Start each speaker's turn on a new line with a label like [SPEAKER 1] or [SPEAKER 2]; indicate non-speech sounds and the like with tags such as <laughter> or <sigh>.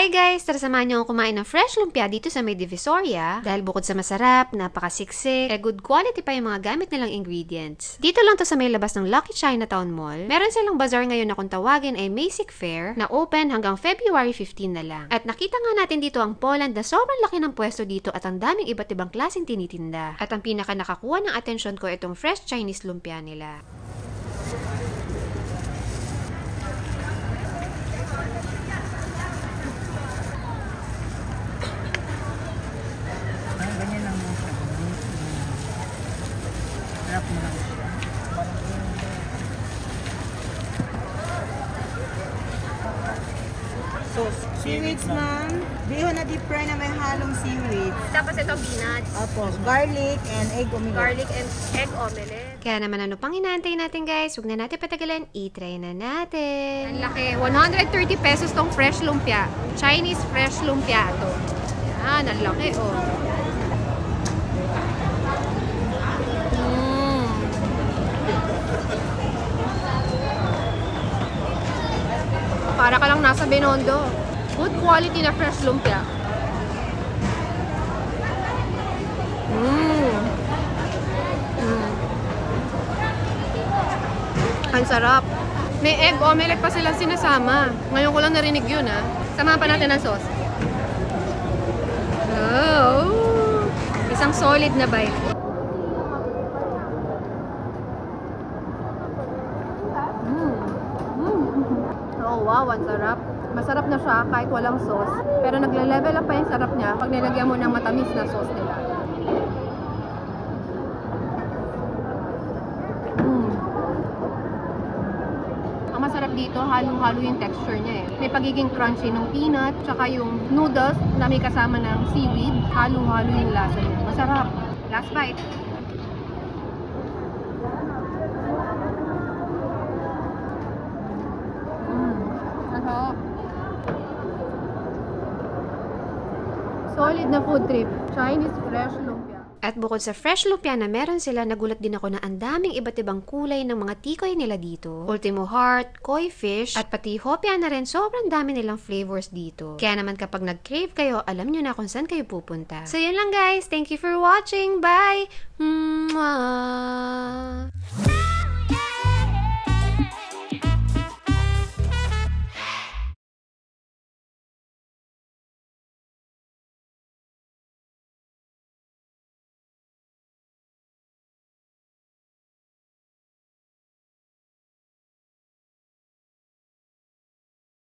[SPEAKER 1] Hi guys! Tara samahan niyo akong kumain ng fresh lumpia dito sa may Divisoria. Dahil bukod sa masarap, napakasiksik, eh good quality pa yung mga gamit nilang ingredients. Dito lang to sa may labas ng Lucky Chinatown Mall. Meron silang bazaar ngayon na kung tawagin ay Basic Fair na open hanggang February 15 na lang. At nakita nga natin dito ang Poland na sobrang laki ng pwesto dito at ang daming iba't ibang klaseng tinitinda. At ang pinaka nakakuha ng atensyon ko itong fresh Chinese lumpia nila.
[SPEAKER 2] Ah, ganyan lang mo siya. Harap mo lang. Sauce. Seaweeds, ma'am. Bihon na deep fry na may halong seaweed.
[SPEAKER 1] Tapos ito peanuts.
[SPEAKER 2] Opo, garlic and egg omelette.
[SPEAKER 1] and egg omelette. Kaya naman ano pang inaantay natin guys, huwag na natin patagalan, i-try na natin. Ang laki, 130 pesos tong fresh lumpia. Chinese fresh lumpia to. Yan, ang laki oh. Para ka lang nasa Binondo. Good quality na fresh lumpia. Mm. Mm. Ang sarap. May egg omelette pa silang sinasama. Ngayon ko lang narinig yun ha. Samahan pa natin ng sauce. Oh! Isang solid na bite. Mm. Mm. <laughs> Oh wow, ang sarap. Masarap na siya kahit walang sauce. Pero nagle-level up pa yung sarap niya pag nilagyan mo ng matamis na sauce nila. Mm. Ang masarap dito, halo-halo yung texture niya eh. May pagiging crunchy ng peanut, tsaka yung noodles na may kasama ng seaweed. Halo-halo yung lasa niya. Masarap. Last bite. Mm. Masarap. Solid na food trip. Chinese fresh lumpia. At bukod sa fresh lumpia na meron sila, nagulat din ako na ang daming iba't ibang kulay ng mga tikoy nila dito. Ultimo heart, koi fish, at pati hopia na rin, sobrang dami nilang flavors dito. Kaya naman kapag nag-crave kayo, alam nyo na kung saan kayo pupunta. So yun lang guys, thank you for watching, bye! Mwah!